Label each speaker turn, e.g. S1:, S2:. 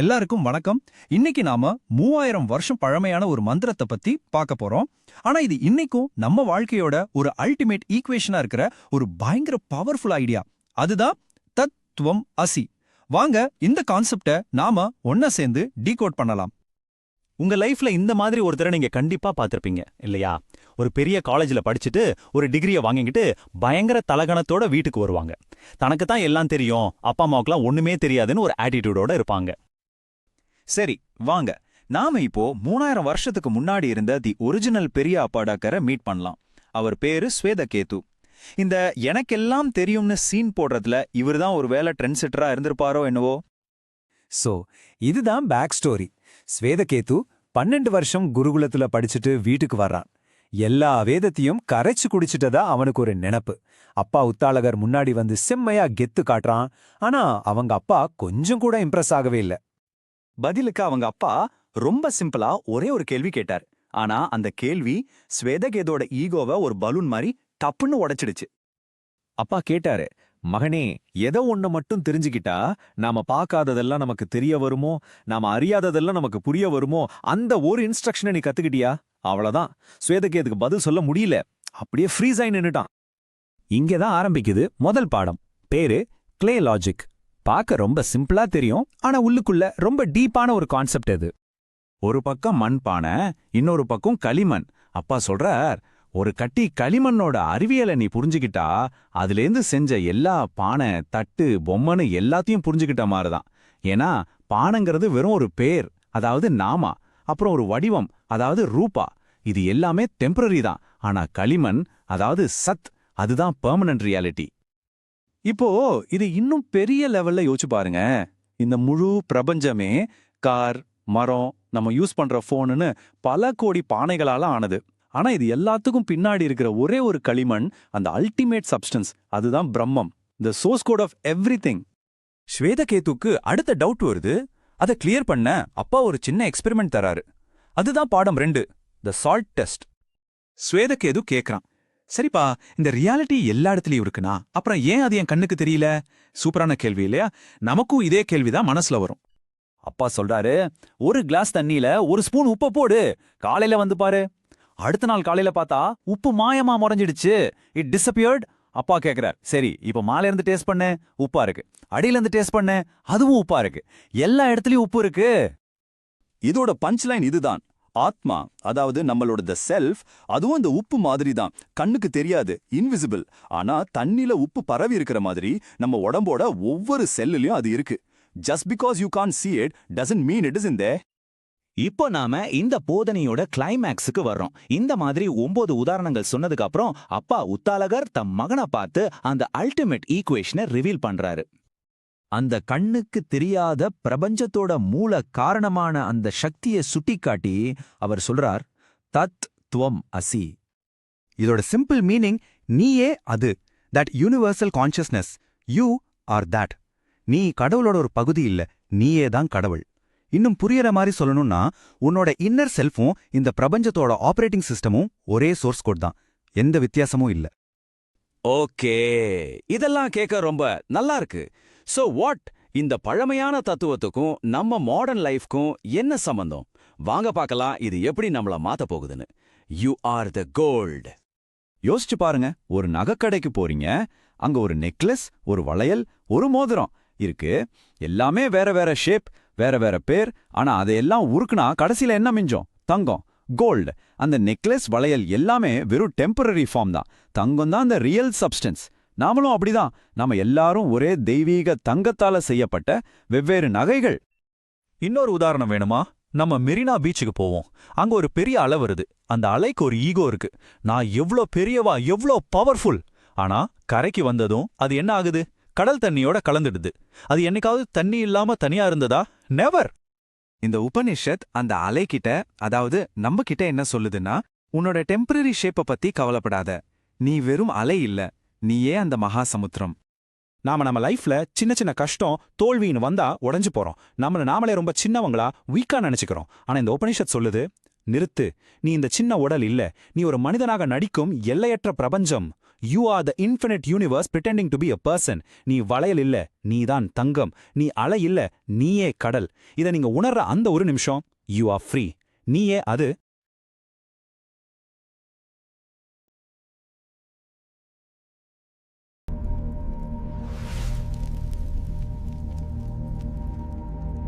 S1: எல்லாருக்கும் வணக்கம். இன்னைக்கு நாம மூவாயிரம் வருஷம் பழமையான ஒரு மந்திரத்தை பத்தி பார்க்க போறோம். ஆனா இது இன்னைக்கும் நம்ம வாழ்க்கையோட ஒரு அல்டிமேட் ஈக்குவேஷனா இருக்கிற ஒரு பயங்கர பவர்ஃபுல் ஐடியா அதுதான் தத்துவம் அசி. வாங்க இந்த கான்செப்டை நாம ஒன்னா சேர்ந்து டீகோட் பண்ணலாம்.
S2: உங்க லைஃப்ல இந்த மாதிரி ஒருத்தரை நீங்க கண்டிப்பா பார்த்திருப்பீங்க இல்லையா? ஒரு பெரிய காலேஜ்ல படிச்சுட்டு ஒரு டிகிரியை வாங்கிக்கிட்டு பயங்கர தலகணத்தோட வீட்டுக்கு வருவாங்க. தனக்கு தான் எல்லாம் தெரியும் அப்பா அம்மாவுக்குலாம் ஒண்ணுமே தெரியாதுன்னு ஒரு ஆட்டிடியூடோட இருப்பாங்க.
S3: சரி வாங்க. நாம இப்போ மூணாயிரம் வருஷத்துக்கு முன்னாடி இருந்த தி ஒரிஜினல் பெரிய அப்பாடாக்கரை மீட் பண்ணலாம். அவர் பேரு ஸ்வேதகேது. இந்த எனக்கெல்லாம் தெரியும்னு சீன் போடுறதுல இவர்தான் ஒரு வேலை ட்ரெண்ட் செட்டரா இருந்திருப்பாரோ என்னவோ?
S4: சோ இதுதான் பேக் ஸ்டோரி. ஸ்வேதகேது பன்னெண்டு வருஷம் குருகுலத்துல படிச்சுட்டு வீட்டுக்கு வர்றான். எல்லா வேதத்தையும் கரைச்சு குடிச்சிட்டதா அவனுக்கு ஒரு நினப்பு. அப்பா உத்தாளகர் முன்னாடி வந்து செம்மையா கெத்து காட்டுறான். ஆனா அவங்க அப்பா கொஞ்சம் கூட இம்ப்ரெஸ் ஆகவே இல்ல.
S3: பதிலுக்கு அவங்க அப்பா ரொம்ப சிம்பிளா ஒரே ஒரு கேள்வி கேட்டார். ஆனா அந்த கேள்வி ஸ்வேதகேதோட ஈகோவை ஒரு பலூன் மாதிரி டப்புன்னு உடைச்சிடுச்சு.
S4: அப்பா கேட்டாரு மகனே எதை ஒன்ன மட்டும் தெரிஞ்சுக்கிட்டா நாம பார்க்காததெல்லாம் நமக்கு தெரிய வருமோ? நாம அறியாததெல்லாம் நமக்கு புரிய வருமோ? அந்த ஒரு இன்ஸ்ட்ரக்ஷனை நீ கத்துக்கிட்டியா? அவ்வளவுதான். ஸ்வேதகேதுக்கு பதில் சொல்ல முடியல. அப்படியே ஃப்ரீஸ் ஆகி நின்னுட்டான். இங்கதான் ஆரம்பிக்குது முதல் பாடம். பேரு கிளே லாஜிக் பார்க்க ரொம்ப சிம்பிளா தெரியும் ஆனா உள்ளுக்குள்ள ரொம்ப டீப்பான ஒரு கான்செப்ட் இது
S3: ஒரு பக்கம் மண் பானை இன்னொரு பக்கம் களிமண். அப்பா சொல்றார் ஒரு கட்டி களிமண்ணோட அறிவியலை நீ புரிஞ்சுக்கிட்டா அதுலேருந்து செஞ்ச எல்லா பானை தட்டு பொம்மைன்னு எல்லாத்தையும் புரிஞ்சுக்கிட்ட மாதிரிதான் ஏன்னா பானைங்கிறது வெறும் ஒரு பேர் அதாவது நாமா அப்புறம் ஒரு வடிவம் அதாவது ரூபா. இது எல்லாமே டெம்பரரி தான் ஆனா களிமண் அதாவது சத் அதுதான் பெர்மனன்ட் ரியாலிட்டி இப்போ இது இன்னும் பெரிய லெவல்ல யோசிச்சு பாருங்க. இந்த முழு பிரபஞ்சமே கார் மரம் நம்ம யூஸ் பண்ற ஃபோனுன்னு பல கோடி பானைகளால ஆனது. ஆனா இது எல்லாத்துக்கும் பின்னாடி இருக்கிற ஒரே ஒரு களிமண் அந்த அல்டிமேட் சப்ஸ்டன்ஸ் அதுதான் பிரம்மம். The source code of everything
S5: ஸ்வேதகேதுக்கு அடுத்த டவுட் வருது. அதை கிளியர் பண்ண அப்பா ஒரு சின்ன எக்ஸ்பெரிமெண்ட் தராரு. அதுதான் பாடம் ரெண்டு த சால்ட் டெஸ்ட் ஸ்வேதகேது கேக்குறான். சரிப்பா இந்த ரியாலிட்டி எல்லா இடத்துலயும் இருக்குனா அப்புறம் ஏன் அது என் கண்ணுக்கு தெரியல? சூப்பரான கேள்வி இல்லையா? நமக்கும் இதே கேள்விதான் மனசுல வரும்.
S4: அப்பா சொல்றாரு ஒரு கிளாஸ் தண்ணியில ஒரு ஸ்பூன் உப்பை போடு. காலையில வந்து பாரு. அடுத்த நாள் காலையில பார்த்தா உப்பு மாயமா முறைஞ்சிடுச்சு. இட் டிசப்பியர்ட் அப்பா கேக்குறார் சரி இப்ப மாலையில இருந்து டேஸ்ட் பண்ணு. உப்பா இருக்கு. அடியில இருந்து டேஸ்ட் பண்ணு. அதுவும் உப்பா இருக்கு. எல்லா இடத்துலயும் உப்பு இருக்கு.
S3: இதோட பஞ்ச் லைன் இதுதான். ஆத்மா அதாவது நம்மளோட த செல்ஃப் அதுவும் அந்த உப்பு மாதிரி தான் கண்ணுக்கு தெரியாது இன்விசிபிள் ஆனா தண்ணில உப்பு பரவி இருக்கிற மாதிரி நம்ம உடம்போட ஒவ்வொரு செல்லுலயும் அது இருக்கு. Just because you can't see it doesn't mean it is in there.
S2: இப்போ நாம இந்த போதனையோட கிளைமேக்ஸுக்கு வர்றோம். இந்த மாதிரி ஒன்பது உதாரணங்கள் சொன்னதுக்கு அப்புறம் அப்பா உத்தாலகர் தம் மகனை பார்த்து அந்த அல்டிமேட் ஈக்குவேஷனை ரிவீல் பண்றாரு.
S5: அந்த கண்ணுக்கு தெரியாத பிரபஞ்சத்தோட மூல காரணமான அந்த சக்தியை சுட்டிக்காட்டி அவர் சொல்றார் தத் துவம் அசி. இதோட சிம்பிள் மீனிங் நீயே அது that universal consciousness you are that நீ கடவுளோட ஒரு பகுதி இல்ல நீயே தான் கடவுள். இன்னும் புரியற மாதிரி சொல்லணும்னா உன்னோட இன்னர் செல்ஃபும் இந்த பிரபஞ்சத்தோட ஆபரேட்டிங் சிஸ்டமும் ஒரே சோர்ஸ் கோட் தான். எந்த வித்தியாசமும் இல்ல.
S3: ஓகே. இதெல்லாம் கேட்க ரொம்ப நல்லா இருக்கு. சோ வாட் இந்த பழமையான தத்துவத்துக்கும் நம்ம மாடர்ன் லைஃப்க்கும் என்ன சம்பந்தம்? வாங்க பார்க்கலாம் இது எப்படி நம்மள மாத்த போகுதுன்னு. யூ ஆர் த கோல்டு யோசிச்சு பாருங்க ஒரு நகைக்கடைக்கு போறீங்க அங்க ஒரு நெக்லஸ் ஒரு வளையல் ஒரு மோதிரம் இருக்கு. எல்லாமே வேற வேற ஷேப் வேற வேற பேர் ஆனா அதையெல்லாம் உருக்குனா கடைசியில என்ன மிஞ்சம்? தங்கம் கோல்டு அந்த நெக்லஸ் வளையல் எல்லாமே வெறும் டெம்பரரி ஃபார்ம் தான். தங்கம் தான் அந்த ரியல் சப்ஸ்டன்ஸ் நாமளும் அப்படிதான். நாம எல்லாரும் ஒரே தெய்வீக தங்கத்தால செய்யப்பட்ட வெவ்வேறு நகைகள்.
S5: இன்னொரு உதாரணம் வேணுமா? நம்ம மெரினா பீச்சுக்கு போவோம். அங்க ஒரு பெரிய அலை வருது. அந்த அலைக்கு ஒரு ஈகோ இருக்கு. நான் எவ்ளோ பெரியவா எவ்ளோ பவர்ஃபுல்? ஆனா கரைக்கு வந்ததும் அது என்ன ஆகுது? கடல் தண்ணியோட கலந்துடுது. அது என்னைக்காவது தண்ணி இல்லாம தனியா இருந்ததா? நெவர்
S6: இந்த உபனிஷத் அந்த அலைகிட்ட அதாவது நம்ம கிட்ட என்ன சொல்லுதுன்னா உன்னோட டெம்பரரி ஷேப்ப பத்தி கவலைப்படாத. நீ வெறும் அலை இல்ல. நீயே அந்த மகா சமுத்திரம்
S5: நாம நம்ம லைஃப்ல சின்ன சின்ன கஷ்டம் தோல்வின்னு வந்தா உடஞ்சு போறோம். நம்மள நாமளே ரொம்ப சின்னவங்களா வீக்கா நினைச்சுக்கிறோம். ஆனா இந்த உபனிஷத் சொல்லுது நிறுத்து. நீ இந்த சின்ன உடல் இல்ல. நீ ஒரு மனிதனாக நடிக்கும் எல்லையற்ற பிரபஞ்சம்.
S2: You are the infinite universe pretending to be a person நீ வளையல் இல்ல. நீதான் தங்கம். நீ அலை இல்ல. நீயே கடல். இதை நீங்க உணர்ற அந்த ஒரு நிமிஷம் யூ ஆர் ஃப்ரீ நீயே அது